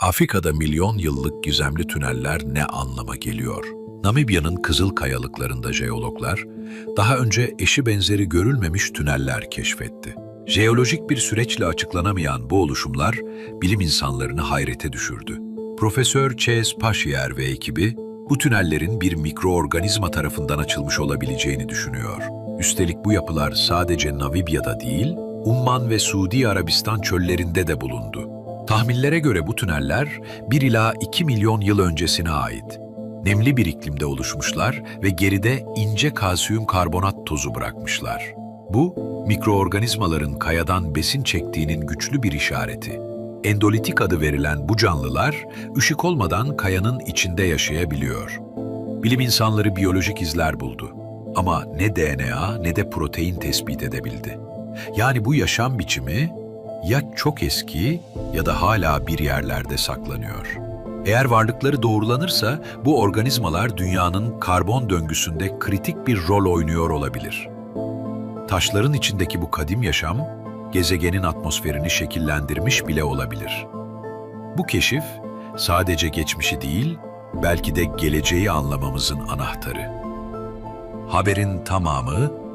Afrika'da milyon yıllık gizemli tüneller ne anlama geliyor? Namibya'nın kızıl kayalıklarında jeologlar, daha önce eşi benzeri görülmemiş tüneller keşfetti. Jeolojik bir süreçle açıklanamayan bu oluşumlar, bilim insanlarını hayrete düşürdü. Profesör Chase Pashier ve ekibi, bu tünellerin bir mikroorganizma tarafından açılmış olabileceğini düşünüyor. Üstelik bu yapılar sadece Namibya'da değil, Umman ve Suudi Arabistan çöllerinde de bulundu. Tahminlere göre bu tüneller 1 ila 2 milyon yıl öncesine ait. Nemli bir iklimde oluşmuşlar ve geride ince kalsiyum karbonat tozu bırakmışlar. Bu, mikroorganizmaların kayadan besin çektiğinin güçlü bir işareti. Endolitik adı verilen bu canlılar, ışık olmadan kayanın içinde yaşayabiliyor. Bilim insanları biyolojik izler buldu. Ama ne DNA ne de protein tespit edebildi. Yani bu yaşam biçimi ya çok eski ya da hala bir yerlerde saklanıyor. Eğer varlıkları doğrulanırsa bu organizmalar dünyanın karbon döngüsünde kritik bir rol oynuyor olabilir. Taşların içindeki bu kadim yaşam, gezegenin atmosferini şekillendirmiş bile olabilir. Bu keşif, sadece geçmişi değil, belki de geleceği anlamamızın anahtarı. Haberin tamamı